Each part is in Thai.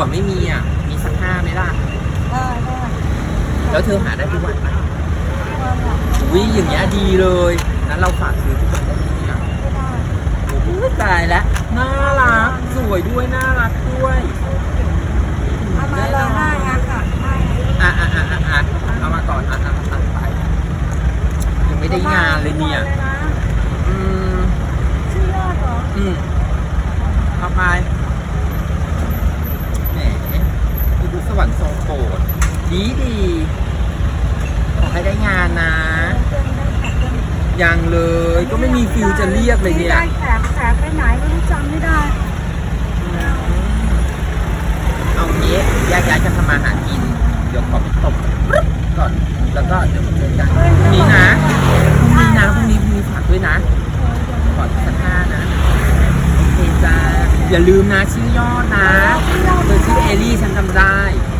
ว่าไม่มีอะ มีสักห้าไหมล่ะ ได้ได้แล้วเธอหาได้ทุกวันปะเออแบบอุ้ยอย่างเงี้ยดีเลยงั้นเราฝากซื้อทุกวันได้ไหมเนี่ยไม่ได้โอ้โหตายแล้วน่ารักสวยด้วยน่ารักด้วยเอามาเลยให้ครับค่ะให้อะอะอะอะอะเอามาก่อนอะอะอะไปยังไม่ได้งานเลยเนี่ย อืมชื่อยอดเหรอ อืมเอาไปแหมดูสวรรค์ทรงโปรดดีดีขอให้ได้งานนะเดินได้แขกเดินยังเลยก็ไม่มีฟิลจะเรียกเลยเนี่ยได้แขกแขกไปไหนไม่รู้จำไม่ได้ เอางี้แยกย้ายกันทำมาหากิน เดี๋ยวขอไปตบปึ๊บก่อน แล้วก็เดี๋ยวมาเจอกันพรุ่งนี้นะพรุ่งนี้นะพรุ่งนี้พรุ่งนี้ฝากด้วยนะขอสักห้านะ โอเคจ้าอย่าลืมนะชื่อยอดนะเธอชื่อเอลี่ฉันจำได้โอ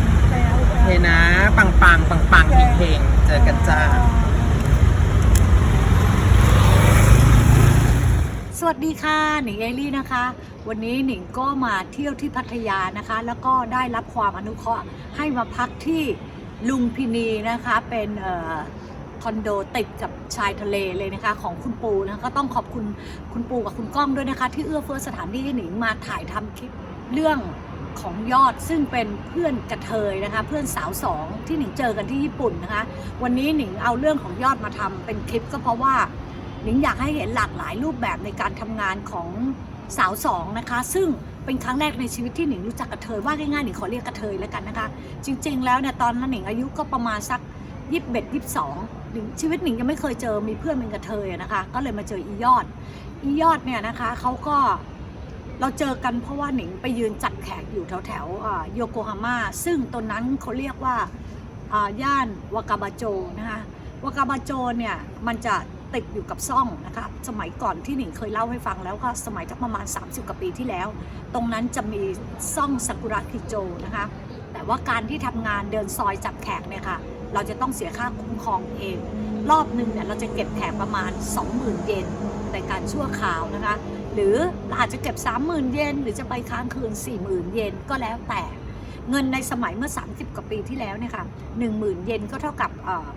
เค นะ ปังปังปังปังเพลงเจอกันจ้า สวัสดีค่ะ หนิงเอลี่นะคะ วันนี้หนิงก็มาเที่ยวที่พัทยานะคะ แล้วก็ได้รับความอนุเคราะห์ให้มาพักที่ลุมพินีนะคะ เป็นคอนโดติดกับชายทะเลเลยนะคะของคุณปูนะคะก็ต้องขอบคุณคุณปูกับคุณก้องด้วยนะคะ ที่เอื้อเฟื้อสถานที่ให้หนิงมาถ่ายทำคลิปเรื่อง ของยอดซึ่งเป็นเพื่อนกระเทยนะคะ เพื่อนสาวสองที่หนิงเจอกันที่ญี่ปุ่นนะคะ วันนี้หนิงเอาเรื่องของยอดมาทำเป็นคลิปก็เพราะว่าหนิงอยากให้เห็นหลากหลายรูปแบบในการทำงานของสาวสองนะคะ ซึ่งเป็นครั้งแรกในชีวิตที่หนิงรู้จักกระเทยว่าง่ายๆหนิงขอเรียกกระเทยแล้วกันนะคะ จริง ๆ แล้วเนี่ยตอนนั้นหนิงอายุก็ประมาณสักยี่สิบเอ็ดยี่สิบสองชีวิตหนิงยังไม่เคยเจอมีเพื่อนเป็นกระเทยนะคะ ก็เลยมาเจออียอดอียอดเนี่ยนะคะเขาก็ เราเจอกันเพราะว่าหนิงไปยืนจัดแขกอยู่แถวแถวโยโกฮาม่าซึ่งตรงนั้นเขาเรียกว่าย่านวากาบาโจนะคะวากาบาโจเนี่ยมันจะติดอยู่กับซ่องนะคะสมัยก่อนที่หนิงเคยเล่าให้ฟังแล้วก็สมัยจะประมาณ 30 กว่าปีที่แล้ว ตรงนั้นจะมีซ่องซากุระคิโจนะคะแต่ว่าการที่ทำงานเดินซอยจับแขกเนี่ยค่ะเราจะต้องเสียค่าคุ้มครองเอง รอบหนึ่งเนี่ยเราจะเก็บแขกประมาณ 20,000 เยนในการชั่วคราวนะคะ หรือเราอาจจะเก็บ 30,000 เยนหรือจะไปค้างคืน 40,000 เยนก็แล้วแต่เงินในสมัยเมื่อ 30 กว่าปีที่แล้วเนี่ยค่ะ10,000 เยนก็เท่ากับ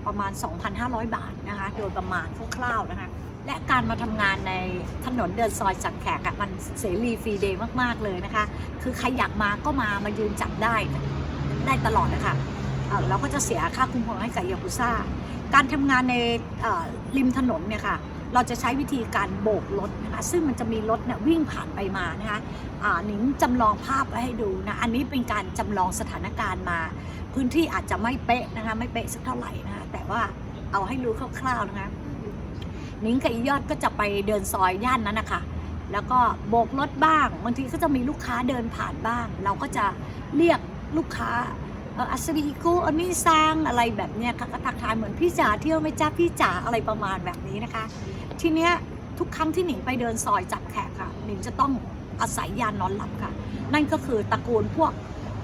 ประมาณ 2,500 บาทนะคะโดยประมาณคร่าวๆนะคะและการมาทำงานในถนนเดินซอยจัดแขกอะมันเสรีฟรีเดย์มาก ๆ เลยนะคะ คือใครอยากมาก็มามายืนจับได้ได้ตลอดนะคะเราก็จะเสียค่าคุ้มครองให้กับยากุซ่า การทำงานในริมถนนเนี่ยค่ะ เราจะใช้วิธีการโบกรถนะคะซึ่งมันจะมีรถเนี่ยวิ่งผ่านไปมานะคะหนิงจำลองภาพไว้ให้ดูนะอันนี้เป็นการจำลองสถานการณ์มา พื้นที่อาจจะไม่เป๊ะนะคะไม่เป๊ะสักเท่าไหร่นะคะแต่ว่าเอาให้รู้คร่าวๆนะคะหนิงกับอียอดก็จะไปเดินซอยย่านนั้นนะคะแล้วก็โบกรถบ้างบางทีก็จะมีลูกค้าเดินผ่านบ้าง เราก็จะเรียกลูกค้าเอออัสรีกูอันนี้ซังอะไรแบบเนี้ยค่ะก็ทักทายเหมือนพี่จ๋าเที่ยวไหมจ้าพี่จ๋าอะไรประมาณแบบนี้นะคะ ทีเนี้ยทุกครั้งที่หนิงไปเดินซอยจับแขกค่ะ หนิงจะต้องอาศัยยานอนหลับค่ะ นั่นก็คือตระกูลพวก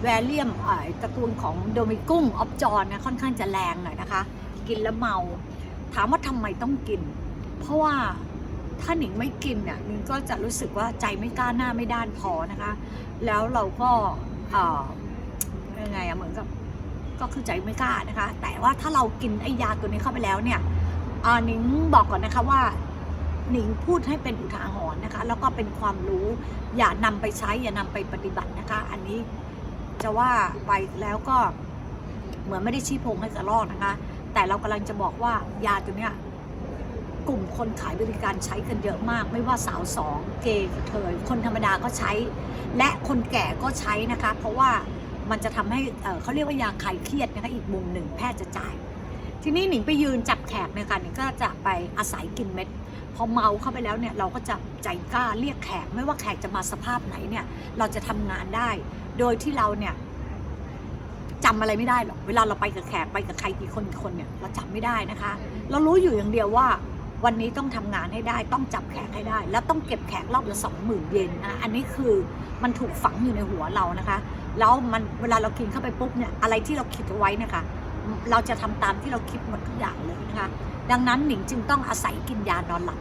แวลเลียมอ่อตระกูลของโดมิกุ้งออฟจอนเนี่ยค่อนข้างจะแรงหน่อยนะคะ กินแล้วเมา ถามว่าทำไมต้องกิน เพราะว่าถ้าหนิงไม่กินเนี่ยหนิงก็จะรู้สึกว่าใจไม่กล้าหน้าไม่ด้านพอนะคะ แล้วเราก็เอ่อยังไงอะเหมือนกับก็คือใจไม่กล้านะคะ แต่ว่าถ้าเรากินไอ้ยาตัวนี้เข้าไปแล้วเนี่ย หนิงบอกก่อนนะคะว่าหนิงพูดให้เป็นอุทาหรณ์นะคะ แล้วก็เป็นความรู้อย่านำไปใช้อย่านำไปปฏิบัตินะคะ อันนี้จะว่าไปแล้วก็เหมือนไม่ได้ชี้พงให้กระรอกนะคะ แต่เรากำลังจะบอกว่ายาตัวเนี้ยกลุ่มคนขายบริการใช้กันเยอะมาก ไม่ว่าสาวสองเกย์เทยคนธรรมดาก็ใช้ และคนแก่ก็ใช้นะคะ เพราะว่ามันจะทำให้เขาเรียกว่ายาคลายเครียดนะคะอีกมุมหนึ่งแพทย์จะจ่าย ทีนี้หนิงไปยืนจับแขกเนี่ยค่ะหนิงก็จะไปอาศัยกินเม็ด พอเมาเข้าไปแล้วเนี่ยเราก็จะใจกล้าเรียกแขก ไม่ว่าแขกจะมาสภาพไหนเนี่ย เราจะทำงานได้ โดยที่เราเนี่ยจำอะไรไม่ได้หรอก เวลาเราไปกับแขกไปกับใครกี่คนกี่คนเนี่ยเราจำไม่ได้นะคะ เรารู้อยู่อย่างเดียวว่าวันนี้ต้องทำงานให้ได้ ต้องจับแขกให้ได้ แล้วต้องเก็บแขกรอบละสองหมื่นเยนนะอันนี้คือมันถูกฝังอยู่ในหัวเรานะคะ แล้วมันเวลาเรากินเข้าไปปุ๊บเนี่ยอะไรที่เราคิดเอาไว้นะคะ เราจะทำตามที่เราคิดหมดทุกอย่างเลยนะคะดังนั้นหนิงจึงต้องอาศัยกินยานอนหลับ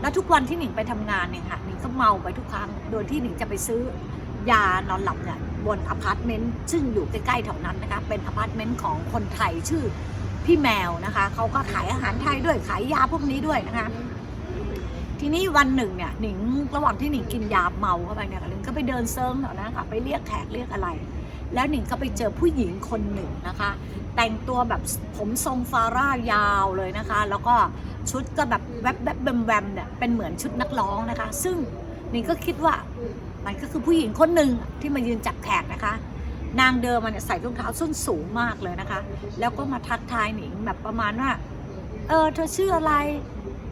แล้วทุกวันที่หนิงไปทำงานเนี่ยค่ะหนิงก็เมาไปทุกครั้ง โดยที่หนิงจะไปซื้อยานอนหลับเนี่ยบนอพาร์ตเมนต์ซึ่งอยู่ใกล้ๆแถวนั้นนะคะเป็นอพาร์ตเมนต์ของคนไทยชื่อพี่แมวนะคะเขาก็ขายอาหารไทยด้วยขายยาพวกนี้ด้วยนะคะทีนี้วันหนึ่งเนี่ยหนิงระหว่างที่หนิงกินยาเมาเข้าไปเนี่ยหนิงก็ไปเดินเซิร์งแถวนั้นค่ะไปเรียกแขกเรียกอะไร แล้วหนิงก็ไปเจอผู้หญิงคนหนึ่งนะคะ แต่งตัวแบบผมทรงฟาร่ายาวเลยนะคะ แล้วก็ชุดก็แบบแวบแวบแวมแวมเนี่ยเป็นเหมือนชุดนักร้องนะคะ ซึ่งหนิงก็คิดว่ามันก็คือผู้หญิงคนหนึ่งที่มายืนจับแขกนะคะ นางเดิมมันยใส่รองเท้าส้นสูงมากเลยนะคะ แล้วก็มาทักทายหนิงแบบประมาณว่าเออเธอชื่ออะไร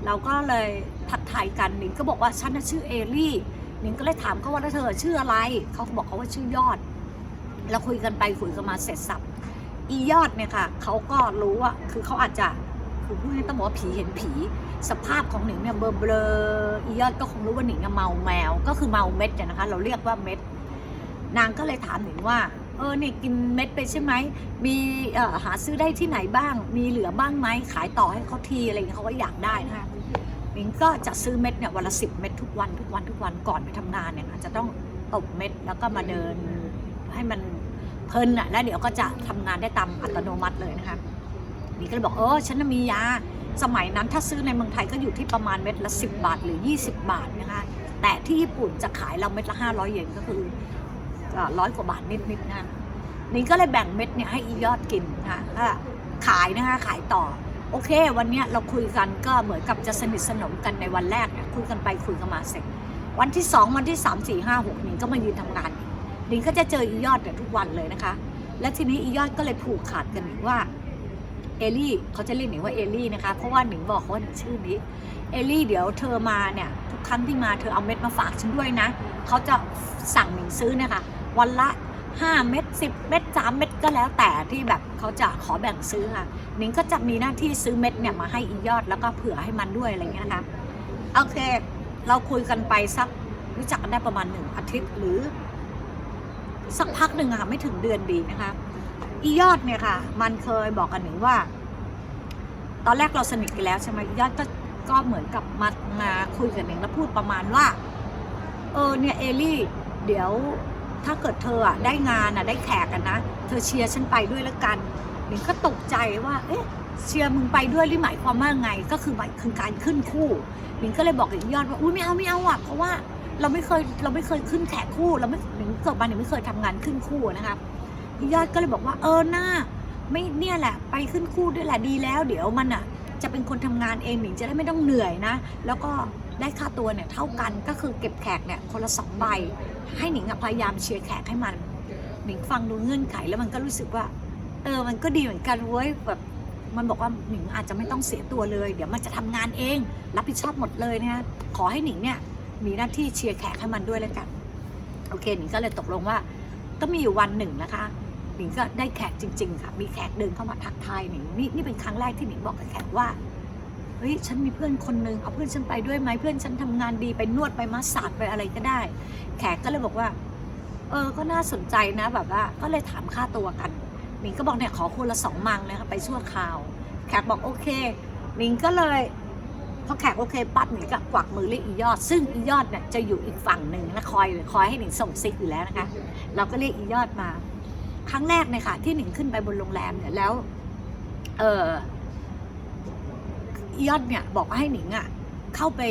เราก็เลยทักทายกันหนิงก็บอกว่าฉันน่ะชื่อเอลี่หนิงก็เลยถามเขาว่าแล้วเธอชื่ออะไรเขาบอกเขาว่าชื่อยอด เราคุยกันไปคุยกันมาเสร็จสับอียอดเนี่ยค่ะเขาก็รู้ว่าคือเขาอาจจะคือพูดง่ายๆต้องบอกว่าผีเห็นผี สภาพของหนิงเนี่ยเบลอเบลอๆอียอดก็คงรู้ว่าหนิงเนี่ยเมาแมว ก็คือเมาเม็ดเนี่ยนะคะ เราเรียกว่าเม็ด นางก็เลยถามหนิงว่า เออเนี่ยกินเม็ดไปใช่ไหมมีเอ่อหาซื้อได้ที่ไหนบ้าง มีเหลือบ้างไหมขายต่อให้เขาทีอะไรอย่างเงี้ยเขาก็อยากได้นะคะหนิงก็จะซื้อเม็ดเนี่ยวันละสิบเม็ดทุกวันทุกวันทุกวันก่อนไปทำงานเนี่ยจะต้องตบเม็ดแล้วก็มาเดินให้มัน เพลินอะแล้วเดี๋ยวก็จะทำงานได้ตามอัตโนมัติเลยนะคะนิงก็เลยบอกเออฉันมียาสมัยนั้นถ้าซื้อในเมืองไทยก็อยู่ที่ประมาณเม็ดละ 10 บาทหรือ 20 บาทนะคะแต่ที่ญี่ปุ่นจะขายเราเม็ดละ 500 เยนก็คือร้อยกว่าบาทนิดๆนะนี่ก็เลยแบ่งเม็ดเนี่ยให้อียอดกินนะคะก็ขายนะคะขายต่อ โอเค วันเนี้ยเราคุยกันก็เหมือนกับจะสนิทสนมกันในวันแรกเนี่ยคุยกันไปคุยกันมาเสร็จ วันที่ 2 วันที่ 3 4 5 6นิงก็มายืนทำงาน หนิงก็จะเจออียอดเนี่ยทุกวันเลยนะคะ และทีนี้อียอดก็เลยผูกขาดกันหนิงว่าเอลี่เขาจะเรียกหนิงว่าเอลี่นะคะ เพราะว่าหนิงบอกเขาว่าชื่อนี้เอลี่เดี๋ยวเธอมาเนี่ยทุกครั้งที่มาเธอเอาเม็ดมาฝากฉันด้วยนะเขาจะสั่งหนิงซื้อเนี่ยค่ะวันละ 5 เม็ด10 เม็ด3เม็ดก็แล้วแต่ที่แบบเขาจะขอแบ่งซื้อค่ะหนิงก็จะมีหน้าที่ซื้อเม็ดเนี่ยมาให้อียอดแล้วก็เผื่อให้มันด้วยอะไรเงี้ยนะคะโอเค เราคุยกันไปสักรู้จักกันได้ประมาณหนึ่งอาทิตย์หรือ สักพักหนึ่งอะค่ะไม่ถึงเดือนดีนะคะอียอดเนี่ยค่ะ มันเคยบอกกันหนึ่งว่า ตอนแรกเราสนิทกันแล้วใช่ไหมอียอดก็ก็เหมือนกับมามาคุยกับหนิงแล้วพูดประมาณว่า เออเนี่ยเอลี่เดี๋ยวถ้าเกิดเธออะได้งานอะได้แขกกันนะเธอเชียร์ฉันไปด้วยแล้วกันหนิงก็ตกใจว่า เอ๊ะเชียร์มึงไปด้วยหรือหมายความว่าไง ก็คือหมายคือการขึ้นคู่หนิงก็เลยบอกกับอียอดว่าอุ้ยไม่เอาไม่เอาอะเพราะว่า เราไม่เคยเราไม่เคยขึ้นแขกคู่ เราไม่หนิงเกิดมาหนิงไม่เคยทำงานขึ้นคู่นะคะยอดก็เลยบอกว่าเออหน้าไม่เนี่ยแหละ ไปขึ้นคู่ด้วยแหละดีแล้ว เดี๋ยวมันอะ จะเป็นคนทำงานเองหนิงจะได้ไม่ต้องเหนื่อยนะ แล้วก็ได้ค่าตัวเนี่ยเท่ากันก็คือเก็บแขกเนี่ยคนละสองใบ ให้หนิงพยายามเชียร์แขกให้มัน หนิงฟังดูเงื่อนไขแล้วมันก็รู้สึกว่า เออมันก็ดีเหมือนกันเว้ยแบบมันบอกว่าหนิงอาจจะไม่ต้องเสียตัวเลย เดี๋ยวมันจะทำงานเอง รับผิดชอบหมดเลยนะขอให้หนิงเนี่ย มีหน้าที่เชียร์แขกให้มันด้วยแล้วกัน โอเคหนิงก็เลยตกลงว่า ก็มีอยู่วันหนึ่งนะคะหนิงก็ได้แขกจริง ๆ ค่ะ มีแขกเดินเข้ามาทักทายหนิงนี่นี่เป็นครั้งแรกที่หนิงบอกกับแขกว่าเฮ้ยฉันมีเพื่อนคนนึงเอาเพื่อนฉันไปด้วยไหมเพื่อนฉันทำงานดีไปนวดไปมาสซาจไปอะไรก็ได้ แขกก็เลยบอกว่า เออก็น่าสนใจนะแบบว่า ก็เลยถามค่าตัวกันหนิงก็บอกเนี่ยขอคนละสองมังนะคะไปชั่วคราว แขกบอกโอเคหนิงก็เลย พอแขกโอเคปั๊บหนิงก็กวักมือเรียกอียอด ซึ่งอียอดเนี่ยจะอยู่อีกฝั่งหนึ่งนะคอยคอยให้หนิงส่งซิกอยู่แล้วนะคะ เราก็เรียกอียอดมา ครั้งแรกเนี่ยค่ะ ที่หนิงขึ้นไปบนโรงแรมเนี่ยแล้ว เอออียอดเนี่ยบอกว่าให้หนิงอะเข้าไป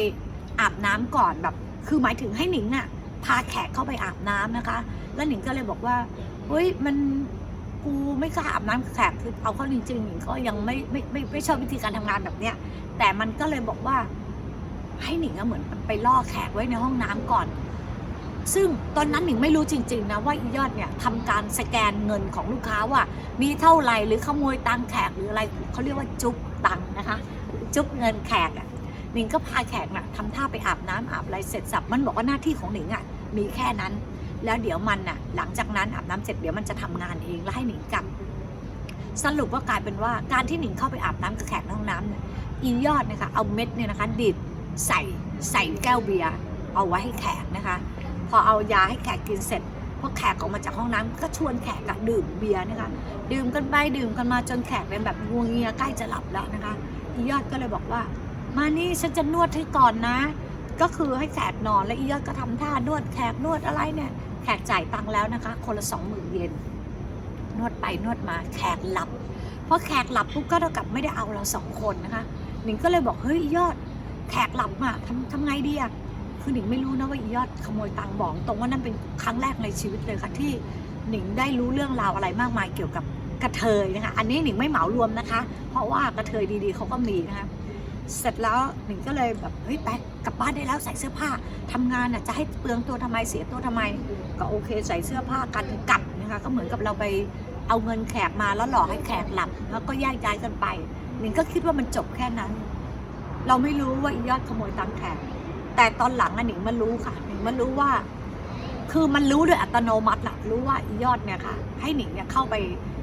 อาบน้ำก่อนแบบ คือหมายถึงให้หนิงอะพาแขกเข้าไปอาบน้ำนะคะ แล้วหนิงก็เลยบอกว่าเฮ้ยมัน กูไม่กล้าอาบน้ำแขกคือเอาเข้าจริงๆหนิงก็ยังไม่ไม่ไม่ไม่ชอบวิธีการทำงานแบบเนี้ย แต่มันก็เลยบอกว่า ให้หนิงอะเหมือนไปล่อแขกไว้ในห้องน้ำก่อน ซึ่งตอนนั้นหนิงไม่รู้จริง ๆ นะว่าอียอดเนี่ยทำการสแกนเงินของลูกค้าว่า มีเท่าไหร่หรือขโมยตังแขกหรืออะไรเขาเรียกว่าจุกตังนะคะ จุกเงินแขกอะหนิงก็พาแขกน่ะทำท่าไปอาบน้ำอาบอะไรเสร็จสับมันบอกว่าหน้าที่ของหนิงอะมีแค่นั้น แล้วเดี๋ยวมันน่ะหลังจากนั้นอาบน้ำเสร็จเดี๋ยวมันจะทำงานเองแล้วให้หนิงกลับ สรุปว่ากลายเป็นว่าการที่หนิงเข้าไปอาบน้ำกับแขกในห้องน้ำเนี่ยอียอดนะคะเอาเม็ดเนี่ยนะคะดีดใส่ใส่แก้วเบียร์เอาไว้ให้แขกนะคะ พอเอายาให้แขกกินเสร็จพอแขกออกมาจากห้องน้ำก็ชวนแขกอะดื่มเบียร์นะคะ ดื่มกันไปดื่มกันมาจนแขกเป็นแบบงวงเงียใกล้จะหลับแล้วนะคะอียอดก็เลยบอกว่า มานี่ฉันจะนวดให้ก่อนนะ ก็คือให้แขกนอนแล้วอียอดก็ทำท่านวดแขกนวดอะไรเนี่ย แขกจ่ายตังค์แล้วนะคะ คนละสองหมื่นเยนนวดไปนวดมาแขกหลับ เพอแขกหลับปุ๊บก็เท่ากับไม่ได้เอาเราสองคนนะคะหนิงก็เลยบอกเฮ้ยยอดแขกหลับอะทำทำไงดีอะคือหนิงไม่รู้นะว่าอียอดขโมยตังค์บอกตรงว่านั่นเป็นครั้งแรกในชีวิตเลยค่ะที่หนิงได้รู้เรื่องราวอะไรมากมายเกี่ยวกับกระเทยนะคะ อันนี้หนิงไม่เหมารวมนะคะ เพราะว่ากระเทยดีๆเขาก็มีนะคะ เสร็จแล้วหนิงก็เลยแบบเฮ้ยไปกลับบ้านได้แล้วใส่เสื้อผ้าทำงานน่ะจะให้เปลืองตัวทำไมเสียตัวทำไม ก็โอเคใส่เสื้อผ้ากันกลับนะคะก็เหมือนกับเราไปเอาเงินแขกมาแล้วหลอกให้แขกหลับแล้วก็แยกย้ายกันไปหนิงก็คิดว่ามันจบแค่นั้น เราไม่รู้ว่าอียอดขโมยตังค์แขกแต่ตอนหลังอะหนิงมารู้ค่ะหนิงมารู้ว่า คือมันรู้โดยอัตโนมัติหละรู้ว่าอียอดเนี่ยค่ะ ให้หนิงเนี่ยเข้าไป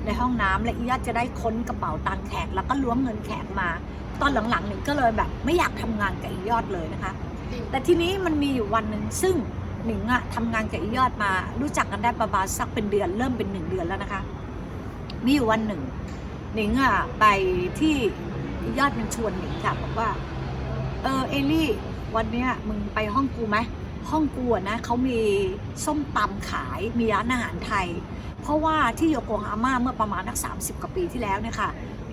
ในห้องน้ำและอียอดจะได้ค้นกระเป๋าตังค์แขก แล้วก็ล้วงเงินแขกมา ตอนหลังๆหนิงก็เลยแบบ ไม่อยากทำงานกับอียอดเลยนะคะ แต่ทีนี้มันมีอยู่วันหนึ่งซึ่ง หนิงอะทำงานกับอียอดมา รู้จักกันได้ประมาณสักเป็นเดือน เริ่มเป็นหนึ่งเดือนแล้วนะคะ มีอยู่วันหนึ่ง หนิงอะไปที่อียอดมันชวนหนิงค่ะบอกว่า เออเอลี่ วันเนี้ยมึงไปห้องกูไหมห้องกูนะเขามีส้มตำขายมีร้านอาหารไทย เพราะว่าที่โยโกฮาม่าเมื่อประมาณนักสามสิบกว่าปีที่แล้วเนี่ยค่ะ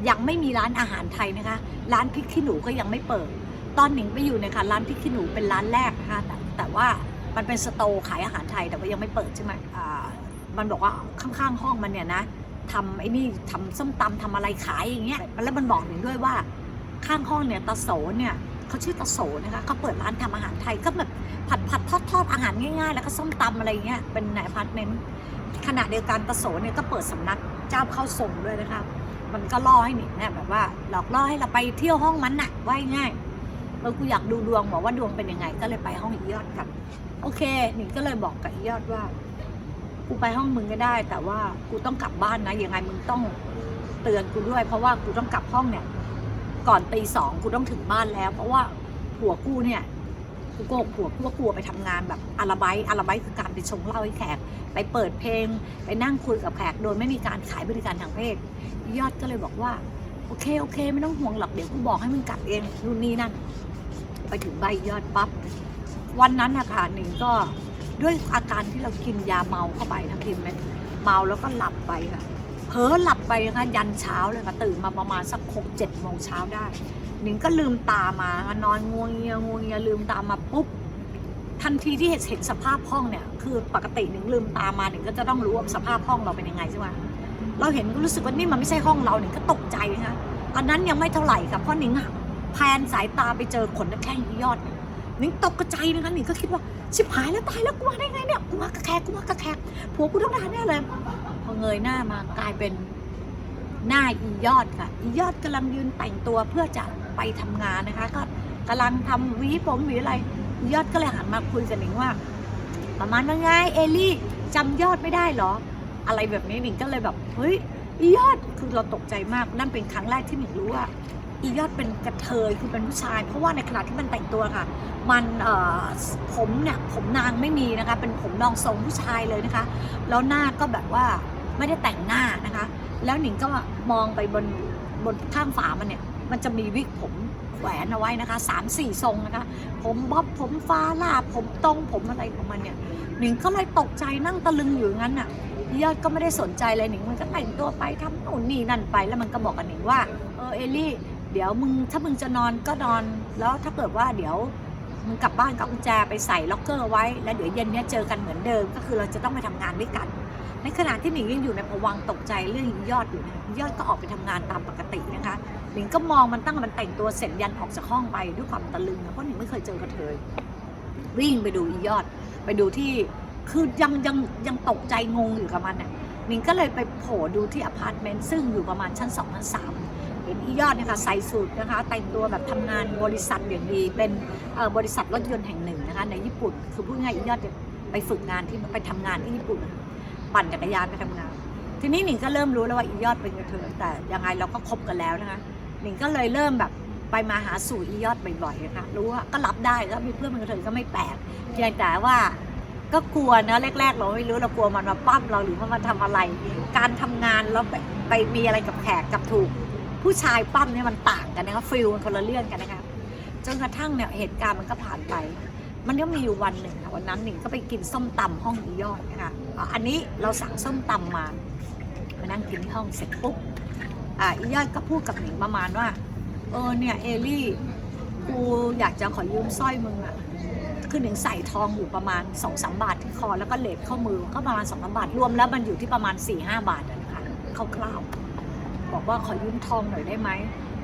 ยังไม่มีร้านอาหารไทยนะคะ ร้านพริกขี้หนูก็ยังไม่เปิด ตอนหนิงไปอยู่เนี่ยค่ะร้านพริกขี้หนูเป็นร้านแรกนะคะแตแต่ว่า มันเป็นสโตร์ขายอาหารไทยแต่ว่ายังไม่เปิดใช่ไหมอ่ามันบอกว่าข้างๆห้องมันเนี่ยนะทำไอ้นี่ทำส้มตำทำอะไรขายอย่างเงี้ยแล้วมันบอกหนิงด้วยว่า ข้างห้องเนี่ยตาโสเนี่ยเขาชื่อตาโสนะคะเขาเปิดร้านทำอาหารไทยก็แบบผัดผัดทอดทอดอาหารง่ายๆ แล้วก็ส้มตำอะไรเงี้ยเป็นในพาร์ตเมนต์ขณะเดียวกันตาโสเนี่ยก็เปิดสำนักเจ้าเข้าส่งด้วยนะคะมันก็ล่อให้หนิงเนี่ยแบบว่าหลอกล่อให้เราไปเที่ยวห้องมันน่ะว่าง่ายเออกูอยากดูดวงบอกว่าดวงเป็นยังไง ก็เลยไปห้องอียอดกัน โอเคหนิงก็เลยบอกกับยอดว่า กูไปห้องมึงก็ได้ แต่ว่ากูต้องกลับบ้านนะยังไงมึงต้องเตือนกูด้วย เพราะว่ากูต้องกลับห้องเนี่ย ก่อนตีสองกูต้องถึงบ้านแล้ว เพราะว่าผัวกูเนี่ยกูโกหกผัวกูว่ากลัวไปทำงานแบบอาราบต์อาราบต์คือการไปชงเหล้าให้แขก ไปเปิดเพลง ไปนั่งคุยกับแขกโดยไม่มีการขายบริการทางเพศ ยอดก็เลยบอกว่าโอเคโอเค ไม่ต้องห่วงหรอกเดี๋ยวกูบอกให้มึงกลับเองนู่นนี่นั่น ไปถึงใบยอดปั๊บ วันนั้นนะคะหนึ่งก็ด้วยอาการที่เรากินยาเมาเข้าไปทั้งทีมเม็ดเมาแล้วก็หลับไปค่ะเผลอหลับไปนะคะยันเช้าเลยค่ะตื่นมาประมาณสักหกเจ็ดโมงเช้าได้หนิงก็ลืมตามาค่ะนอนงวงเงียงวงเงียลืมตามาปุ๊บทันทีที่เห็นเห็นสภาพห้องเนี่ยคือปกติหนิงลืมตามาหนิงก็จะต้องรู้ว่าสภาพห้องเราเป็นยังไงใช่ไหมเราเห็นก็รู้สึกว่านี่มันไม่ใช่ห้องเราหนิงก็ตกใจนะคะอันนั้นยังไม่เท่าไหร่ค่ะเพราะหนิงแพนสายตาไปเจอขนแข้งยอดเนี่ย หนิงตกกระใจนะคะหนิงก็คิดว่าชิบหายแล้วตายแล้วกูมาได้ไงเนี่ยกูมากระแคกกูมากระแคกผัวกูต้องด่าแน่เลยพอเงยหน้ามากลายเป็นหน้าอียอดค่ะอียอดกำลังยืนแต่งตัวเพื่อจะไปทำงานนะคะ ก็กำลังทำหวีผมหวีอะไรอียอดก็เลยหันมาคุยกับหนิงว่า ประมาณว่าไงเอลี่จำยอดไม่ได้เหรอ อะไรแบบนี้หนิงก็เลยแบบเฮ้ยอียอดคือเราตกใจมากนั่นเป็นครั้งแรกที่หนิงรู้ว่า อียอดเป็นกระเทยคือเป็นผู้ชาย เพราะว่าในขณะที่มันแต่งตัวค่ะ มันผมเนี่ยผมนางไม่มีนะคะเป็นผมรองทรงผู้ชายเลยนะคะ แล้วหน้าก็แบบว่าไม่ได้แต่งหน้านะคะ แล้วหนิงก็มองไปบนบนข้างฝามันเนี่ย มันจะมีวิกผมแขวนเอาไว้นะคะสามสี่ทรงนะคะ ผมบ๊อบผมฟ้าลาบผมตรงผมอะไรของมันเนี่ยหนิงก็เลยตกใจนั่งตะลึงอยู่งั้นน่ะยอดก็ไม่ได้สนใจเลยหนิงมันก็แต่งตัวไปทำนู่นนี่นั่นไปแล้วมันก็บอกกับหนิงว่าเออเอลี่ เดี๋ยวมึงถ้ามึงจะนอนก็นอน แล้วถ้าเกิดว่าเดี๋ยวมึงกลับบ้านกับกุญแจไปใส่ล็อกเกอร์ไว้ แล้วเดี๋ยวเย็นเนี้ยเจอกันเหมือนเดิม ก็คือเราจะต้องไปทำงานด้วยกัน ในขณะที่หนิงยังอยู่ในภวังตกใจเรื่องยอดอยู่นะยอดก็ออกไปทำงานตามปกตินะคะหนิงก็มองมันตั้งมันแต่งตัวเสร็จยันออกจากห้องไปด้วยความตะลึงนะเพราะหนิงไม่เคยเจอกระเทยวิ่งไปดูอียอด ไปดูที่คือยังยังยังตกใจงงอยู่กับมันน่ะหนิงก็เลยไปโผล่ดูที่อพาร์ตเมนต์ซึ่งอยู่ประมาณชั้นสองชั้นสาม เห็นอียอดเนะคะใส่สูทนะคะแต่งตัวแบบทำงานบริษัทอย่างดีเป็นบริษัทรถยนต์แห่งหนึ่งนะคะในญี่ปุ่นคือพูดง่ายอียอดไปฝึกงานที่ไปทำงานที่ญี่ปุ่น ปั่นจักรยานไปทำงาน ทีนี้หนิงก็เริ่มรู้แล้วว่าอียอดเป็นกระเทยแต่ยังไงเราก็คบกันแล้วนะคะหนิงก็เลยเริ่มแบบไปมาหาสู่อียอดบ่อยๆนะคะรู้ว่าก็รับได้ก็มีเพื่อนเป็นกระเทยก็ไม่แปลกเพียงแต่ว่าก็กลัวนะแรกๆ เราไม่รู้เรากลัวมันมาปั้มเราหรือว่ามันทำอะไร การทำงานแล้วไปไปมีอะไรกับแขกกับถูก ผู้ชายปั้มเนี่ยมันต่างกันนะคะฟิลมันคนละเรื่องกันนะคะจนกระทั่งเนี่ยเหตุการณ์มันก็ผ่านไป มันก็มีอยู่วันหนึ่งค่ะวันนั้นหนิงก็ไปกินส้มตำห้องอียอดนะคะอันนี้เราสั่งส้มตำมามานั่งกินที่ห้องเสร็จปุ๊บอะอียอดก็พูดกับหนิงประมาณว่า เออเนี่ยเอลี่กูอยากจะขอยืมสร้อยมึงอะคือหนิงใส่ทองอยู่ประมาณ2องสามบาทที่คอแล้วก็เลทข้อมือก็ประมาณ2องสามบาทรวมแล้วมันอยู่ที่ประมาณ4ี่ห้าบาทอะนะคะคร่าวๆ บอกว่าขอยืมทองหน่อยได้ไหม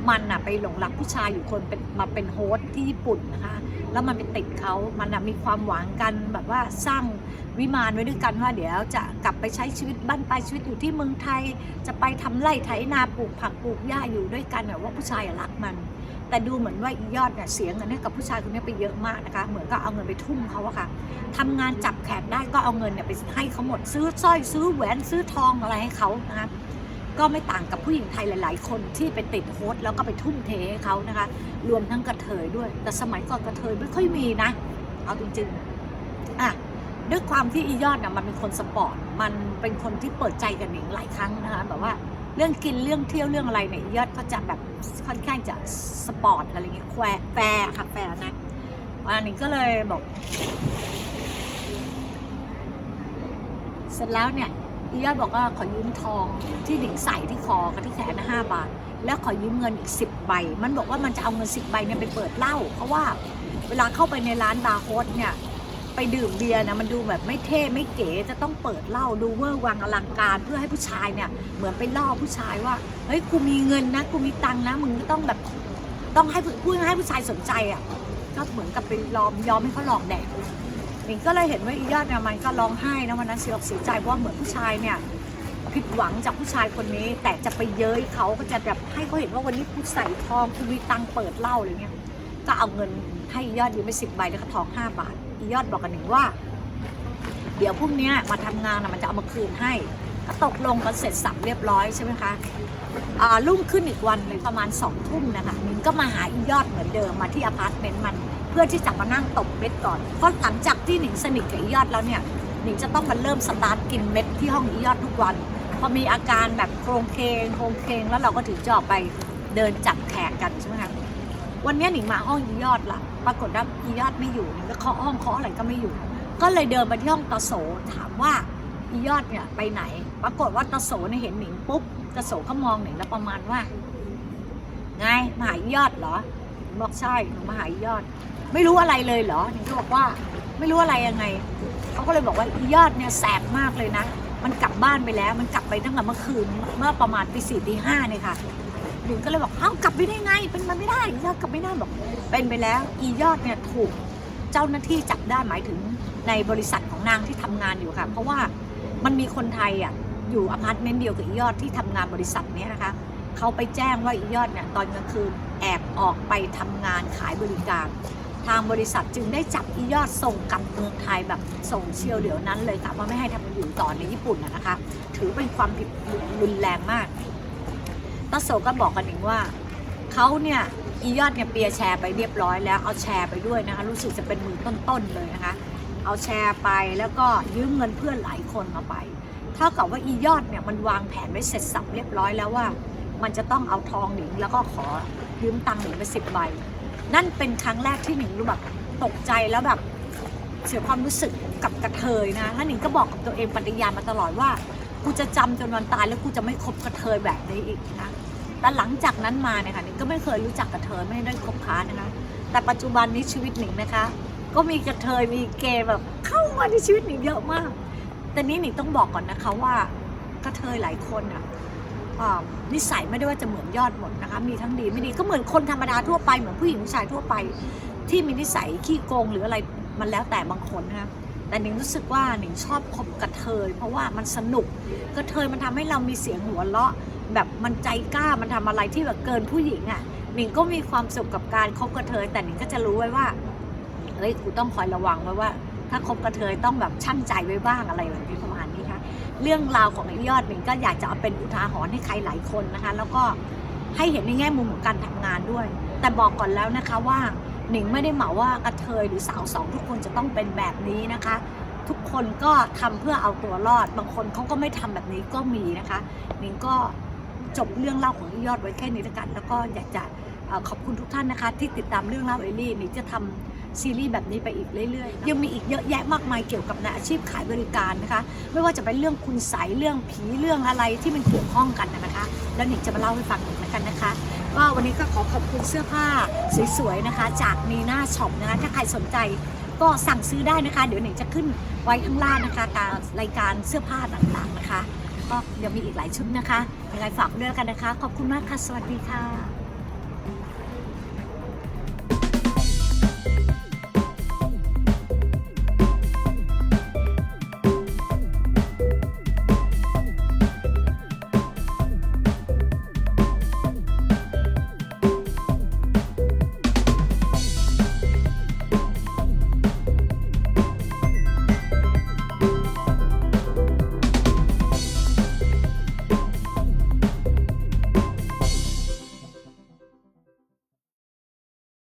มันอะไปหลงรักผู้ชายอยู่คนเป็นมาเป็นโฮสที่ญี่ปุ่นนะคะ แล้วมันไปติดเขา มันอะมีความหวังกันแบบว่าสร้างวิมานไว้ด้วยกันว่าเดี๋ยวจะกลับไปใช้ชีวิตบ้านปลายชีวิตอยู่ที่เมืองไทย จะไปทำไร่ไถนาปลูกผักปลูกหญ้าอยู่ด้วยกันแบบว่าผู้ชายอะรักมัน แต่ดูเหมือนว่าอียอดเนี่ยเสียเงินให้กับผู้ชายคนนี้ไปเยอะมากนะคะ เหมือนก็เอาเงินไปทุ่มเขาอะค่ะทำงานจับแขกได้ก็เอาเงินเนี่ยไปให้เขาหมดซื้อสร้อยซื้อแหวนซื้อทองอะไรให้เขานะคะ ก็ไม่ต่างกับผู้หญิงไทยหลาย ๆ คนที่ไปติดโฮสแล้วก็ไปทุ่มเทให้เขานะคะ รวมทั้งกระเทยด้วย แต่สมัยก่อนกระเทยไม่ค่อยมีนะ เอาจริงๆอะด้วยความที่อียอดเนี่ยมันเป็นคนสปอร์ต มันเป็นคนที่เปิดใจกับหนิงหลายครั้งนะคะแบบว่าเรื่องกินเรื่องเที่ยวเรื่องอะไรเนี่ยยอดก็จะแบบค่อนข้างจะสปอร์ตอะไรเงี้ยแควแฟร์ค่ะแฟร์นะอันนี้ก็เลยบอก เสร็จแล้วเนี่ย อียอดบอกว่าขอยืมทองที่หนิงใส่ที่คอกับที่แขนนะห้าบาท แล้วขอยืมเงินอีกสิบใบ มันบอกว่ามันจะเอาเงินสิบใบเนี่ยไปเปิดเหล้าเพราะว่าเวลาเข้าไปในร้านบาร์โฮสเนี่ยไปดื่มเบียร์นะมันดูแบบไม่เท่ไม่เก๋จะต้องเปิดเหล้าดูเวอร์วังอลังการเพื่อให้ผู้ชายเนี่ยเหมือนไปล่อผู้ชายว่าเฮ้ยกูมีเงินนะกูมีตังนะมึงก็ต้องแบบต้องให้ผู้พูดให้ผู้ชายสนใจอะก็เหมือนกับไปยอมยอมให้เขาหลอกแดก หนิงก็เลยเห็นว่าอียอดเนี่ยมันก็ร้องไห้นะวันนั้นเสียอกเสียใจเพราะว่าเหมือนผู้ชายเนี่ยผิดหวังจากผู้ชายคนนี้ แต่จะไปเย้ยเขาก็จะแบบให้เขาเห็นว่าวันนี้กูใส่ทองกูมีตังเปิดเหล้าอะไรเงี้ยก็เอาเงินให้อียอดยืมไปสิบใบแล้วก็ทองห้าบาทอียอดบอกกันหนึ่งว่า เดี๋ยวพรุ่งนี้มาทำงานนะมันจะเอามาคืนให้ก็ตกลงกันเสร็จสับเรียบร้อยใช่ไหมคะอ่ารุ่งขึ้นอีกวันหนึ่งประมาณสองทุ่มนะคะมินก็มาหาอียอดเหมือนเดิมมาที่อพาร์ตเมนต์มัน พื่อที่จะมานั่งตบเม็ดก่อน เพราะหลังจากที่หนิงสนิทกับยอดแล้วเนี่ยหนิงจะต้องมาเริ่มสตาร์ทกินเม็ดที่ห้องอียอดทุกวัน พอมีอาการแบบโครงเคงโครงเคงแล้วเราก็ถึงจะออกไปเดินจับแขกกันใช่ไหมคะวันนี้หนิงมาห้องอียอดละปรากฏว่าอียอดไม่อยู่หนิงก็เคาะห้องเคาะอะไรก็ไม่อยู่ ก็เลยเดินไปที่ห้องตาโสถามว่าอียอดเนี่ยไปไหน ปรากฏว่าตาโสเนี่ยเห็นหนิงปุ๊บตาโสก็มองหนิงแล้วประมาณว่า ไงมาหายอดเหรอ บอกใช่หนูมาหาอียอด ไม่รู้อะไรเลยเหรอหนิงก็บอกว่าไม่รู้อะไรยังไงเขาก็เลยบอกว่าอียอดเนี่ยแสบมากเลยนะ มันกลับบ้านไปแล้ว มันกลับไปตั้งแต่เมื่อคืนเมื่อประมาณตีสี่ตีห้าเนี่ยค่ะหนิงก็เลยบอกเอ้ากลับไปได้ไง เป็นมันไม่ได้อียอดกลับไม่ได้บอก เป็นไปแล้วอียอดเนี่ยถูกเจ้าหน้าที่จับได้หมายถึงในบริษัทของนางที่ทำงานอยู่ค่ะ เพราะว่ามันมีคนไทยอะอยู่อพาร์ตเมนต์เดียวกับอียอดที่ทำงานบริษัทนี้นะคะ เขาไปแจ้งว่าอียอดเนี่ยตอนกลางคืนแอบออกไปทำงานขายบริการ ทางบริษัทจึงได้จับอียอดส่งกลับเมืองไทยแบบส่งเชียวเดี๋ยวนั้นเลยค่ะว่าไม่ให้ทำอยู่ต่อในญี่ปุ่นนะนะคะ ถือเป็นความผิดรุนแรงมากตาโสก็บอกกันเองว่าเขาเนี่ยอียอดเนี่ยเปียแชร์ไปเรียบร้อยแล้วเอาแชร์ไปด้วยนะคะรู้สึกจะเป็นมือต้นๆเลยนะคะ เอาแชร์ไปแล้วก็ยืมเงินเพื่อนหลายคนมาไป เท่ากับว่าอียอดเนี่ยมันวางแผนไว้เสร็จสับเรียบร้อยแล้วว่า มันจะต้องเอาทองหนิงแล้วก็ขอยืมตังค์หนิงไปสิบใบ นั่นเป็นครั้งแรกที่หนิงรู้แบบตกใจแล้วแบบเสียความรู้สึกกับกระเทยนะแล้วหนิงก็บอกกับตัวเองปฏิญาณมาตลอดว่ากูจะจำจนวันตายแล้วกูจะไม่คบกระเทยแบบนี้อีกนะ แต่หลังจากนั้นมาเนี่ยค่ะหนิงก็ไม่เคยรู้จักกระเทยไม่ได้คบค้านะคะ แต่ปัจจุบันนี้ชีวิตหนิงนะคะ ก็มีกระเทยมีเกย์แบบเข้ามาในชีวิตหนิงเยอะมาก แต่นี้หนิงต้องบอกก่อนนะคะว่ากระเทยหลายคนอะอ่า นิสัยไม่ได้ว่าจะเหมือนยอดหมดนะคะ มีทั้งดีไม่ดีก็เหมือนคนธรรมดาทั่วไปเหมือนผู้หญิงผู้ชายทั่วไป ที่มีนิสัยขี้โกงหรืออะไรมันแล้วแต่บางคนนะคะแต่หนิงรู้สึกว่าหนิงชอบคบกระเทย เพราะว่ามันสนุกกระเทยมันทำให้เรามีเสียงหัวเราะ แบบมันใจกล้ามันทำอะไรที่แบบเกินผู้หญิงอะ่ะหนิงก็มีความสุขกับการคบกระเทย แต่หนิงก็จะรู้ไว้ว่าเฮ้ยกูต้องคอยระวังไว้ว่า ถ้าคบกระเทยต้องแบบชั่งใจไว้บ้างอะไรแบบนี้ เรื่องราวของไอ้ยอดหนิงก็อยากจะเอาเป็นอุทาหรณ์ให้ใครหลายคนนะคะ แล้วก็ให้เห็นในแง่มุมของการทำงานด้วย แต่บอกก่อนแล้วนะคะว่าหนิงไม่ได้เหมาว่ากระเทยหรือสาวสองทุกคนจะต้องเป็นแบบนี้นะคะ ทุกคนก็ทำเพื่อเอาตัวรอด บางคนเขาก็ไม่ทำแบบนี้ก็มีนะคะหนิงก็จบเรื่องเล่าของไอ้ยอดไว้แค่นี้แล้วกัน แล้วก็อยากจะขอบคุณทุกท่านนะคะ ที่ติดตามเรื่องเล่าเอลลี่หนิงจะทำ ซีรีส์แบบนี้ไปอีกเรื่อยๆ ยังมีอีกเยอะแยะมากมายเกี่ยวกับในอาชีพขายบริการนะคะ ไม่ว่าจะเป็นเรื่องคุณใสยเรื่องผีเรื่องอะไรที่มันเกี่ยวข้องกันนะคะ แล้วหนิงจะมาเล่าให้ฟังอีกแล้วกันนะคะก็วันนี้ก็ขอขอบคุณเสื้อผ้าสวยๆนะคะ จากนีน่าช็อปนะคะถ้าใครสนใจก็สั่งซื้อได้นะคะ เดี๋ยวหนิงจะขึ้นไว้ข้างล่างนะคะตามรายการเสื้อผ้าต่างๆนะคะ ก็เดี๋ยวมีอีกหลายชุดนะคะยังไงฝากด้วยกันนะคะ ขอบคุณมากค่ะ สวัสดีค่ะ